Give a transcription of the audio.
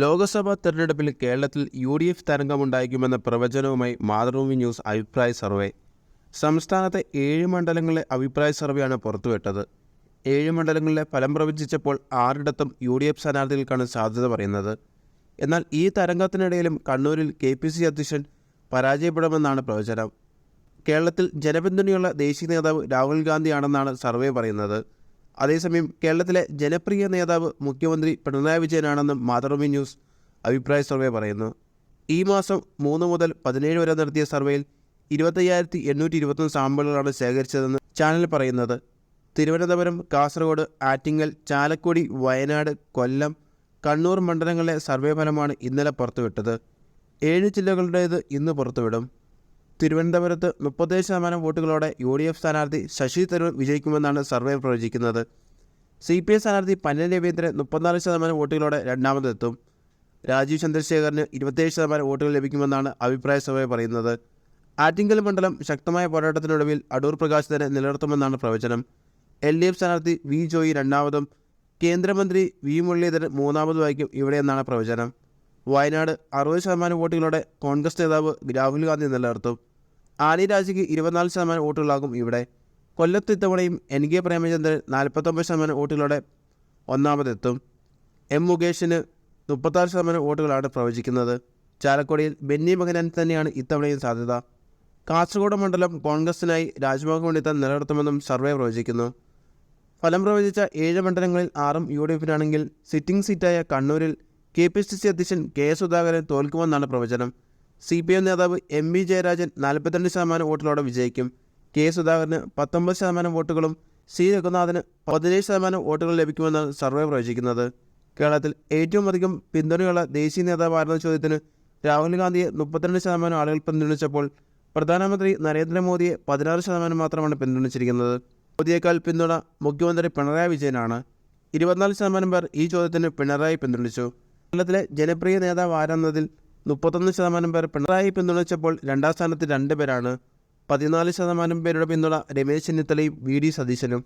ലോക്സഭാ തെരഞ്ഞെടുപ്പിൽ കേരളത്തിൽ U D F തരംഗമുണ്ടായിരിക്കുമെന്ന പ്രവചനവുമായി മാതൃഭൂമി ന്യൂസ് അഭിപ്രായ സർവേ. സംസ്ഥാനത്തെ ഏഴ് മണ്ഡലങ്ങളിലെ അഭിപ്രായ സർവേയാണ് പുറത്തുവിട്ടത്. ഏഴ് മണ്ഡലങ്ങളിലെ ഫലം പ്രവചിച്ചപ്പോൾ ആറിടത്തും യു ഡി എഫ് സ്ഥാനാർത്ഥികൾക്കാണ് സാധ്യത പറയുന്നത്. എന്നാൽ ഈ തരംഗത്തിനിടയിലും കണ്ണൂരിൽ കെ പി സി അധ്യക്ഷൻ പരാജയപ്പെടുമെന്നാണ് പ്രവചനം. കേരളത്തിൽ ജനപിന്തുണയുള്ള ദേശീയ നേതാവ് രാഹുൽ ഗാന്ധിയാണെന്നാണ് സർവേ പറയുന്നത്. അതേസമയം കേരളത്തിലെ ജനപ്രിയ നേതാവ് മുഖ്യമന്ത്രി പിണറായി വിജയനാണെന്നും മാതൃഭൂമി ന്യൂസ് അഭിപ്രായ സർവേ പറയുന്നു. ഈ മാസം മൂന്ന് മുതൽ പതിനേഴ് വരെ നടത്തിയ സർവേയിൽ ഇരുപത്തയ്യായിരത്തി എണ്ണൂറ്റി ഇരുപത്തൊന്ന് സാമ്പിളുകളാണ് ശേഖരിച്ചതെന്ന് ചാനൽ പറയുന്നത്. തിരുവനന്തപുരം കാസർഗോഡ് ആറ്റിങ്ങൽ ചാലക്കുടി വയനാട് കൊല്ലം കണ്ണൂർ മണ്ഡലങ്ങളിലെ സർവേ ഫലമാണ് ഇന്നലെ പുറത്തുവിട്ടത്. ഏഴ് ജില്ലകളുടേത് ഇന്ന് പുറത്തുവിടും. തിരുവനന്തപുരത്ത് മുപ്പത്തേഴ് ശതമാനം വോട്ടുകളോടെ യു ഡി എഫ് സ്ഥാനാർത്ഥി ശശി തരൂർ വിജയിക്കുമെന്നാണ് സർവേ പ്രവചിക്കുന്നത്. സി പി ഐ സ്ഥാനാർത്ഥി പന്നൻ രവീന്ദ്രൻ മുപ്പത്തിനാല് ശതമാനം വോട്ടുകളോടെ രണ്ടാമതെത്തും. രാജീവ് ചന്ദ്രശേഖറിന് ഇരുപത്തേഴ് ശതമാനം വോട്ടുകൾ ലഭിക്കുമെന്നാണ് അഭിപ്രായ സർവേ പറയുന്നത്. ആറ്റിങ്കൽ മണ്ഡലം ശക്തമായ പോരാട്ടത്തിനൊടുവിൽ അടൂർ പ്രകാശ് തന്നെ നിലനിർത്തുമെന്നാണ് പ്രവചനം. എൽ ഡി എഫ് സ്ഥാനാർത്ഥി വി ജോയി രണ്ടാമതും കേന്ദ്രമന്ത്രി വി മുരളീധരൻ മൂന്നാമതുമായിരിക്കും ഇവിടെയെന്നാണ് പ്രവചനം. വയനാട് അറുപത് ശതമാനം വോട്ടുകളോടെ കോൺഗ്രസ് നേതാവ് രാഹുൽ ഗാന്ധി നിലനിർത്തും. ആനി രാജയ്ക്ക് ഇരുപത്തിനാല് ശതമാനം വോട്ടുകളാകും ഇവിടെ. കൊല്ലത്ത് ഇത്തവണയും എൻ. കെ. പ്രേമചന്ദ്രൻ നാൽപ്പത്തൊമ്പത് ശതമാനം വോട്ടുകളോടെ ഒന്നാമതെത്തും. എം. മുകേഷിന് മുപ്പത്താറ് ശതമാനം വോട്ടുകളാണ് പ്രവചിക്കുന്നത്. ചാലക്കുടിയിൽ ബെന്നി മകനാൻ തന്നെയാണ് ഇത്തവണയും സാധ്യത. കാസർഗോഡ് മണ്ഡലം കോൺഗ്രസിനായി രാജ്മോഹൻ പണ്ഡിതൻ നിലനിർത്തുമെന്നും സർവേ പ്രവചിക്കുന്നു. ഫലം പ്രവചിച്ച ഏഴ് മണ്ഡലങ്ങളിൽ ആറും യു ഡി എഫിനാണെങ്കിൽ സിറ്റിംഗ് സീറ്റായ കണ്ണൂരിൽ കെ പി സി സി അധ്യക്ഷൻ കെ സുധാകരൻ തോൽക്കുമെന്നാണ് പ്രവചനം. സി പി എം നേതാവ് എം വി ജയരാജൻ നാൽപ്പത്തിരണ്ട് ശതമാനം വോട്ടിലൂടെ വിജയിക്കും. കെ സുധാകരന് പത്തൊമ്പത് ശതമാനം വോട്ടുകളും സി രഘുനാഥന് പതിനേഴ് ശതമാനം വോട്ടുകൾ ലഭിക്കുമെന്നാണ് സർവേ പ്രവചിക്കുന്നത്. കേരളത്തിൽ ഏറ്റവും അധികം പിന്തുണയുള്ള ദേശീയ നേതാവായിരുന്ന ചോദ്യത്തിന് രാഹുൽ ഗാന്ധിയെ മുപ്പത്തിരണ്ട് ശതമാനം ആളുകൾ പിന്തുണച്ചപ്പോൾ പ്രധാനമന്ത്രി നരേന്ദ്രമോദിയെ പതിനാറ് ശതമാനം മാത്രമാണ് പിന്തുണച്ചിരിക്കുന്നത്. മോദിയേക്കാൾ പിന്തുണ മുഖ്യമന്ത്രി പിണറായി വിജയനാണ്. ഇരുപത്തിനാല് ശതമാനം പേർ ഈ ചോദ്യത്തിന് പിണറായി പിന്തുണച്ചു. കേരളത്തിലെ ജനപ്രിയ നേതാവ് ആരെന്നതിൽ മുപ്പത്തൊന്ന് ശതമാനം പേർ പിണറായി പിന്തുണച്ചപ്പോൾ രണ്ടാം സ്ഥാനത്ത് രണ്ട് പേരാണ്. പതിനാല് ശതമാനം പേരുടെ പിന്തുണ രമേശ് ചെന്നിത്തലയും വി. ഡി. സതീശനും.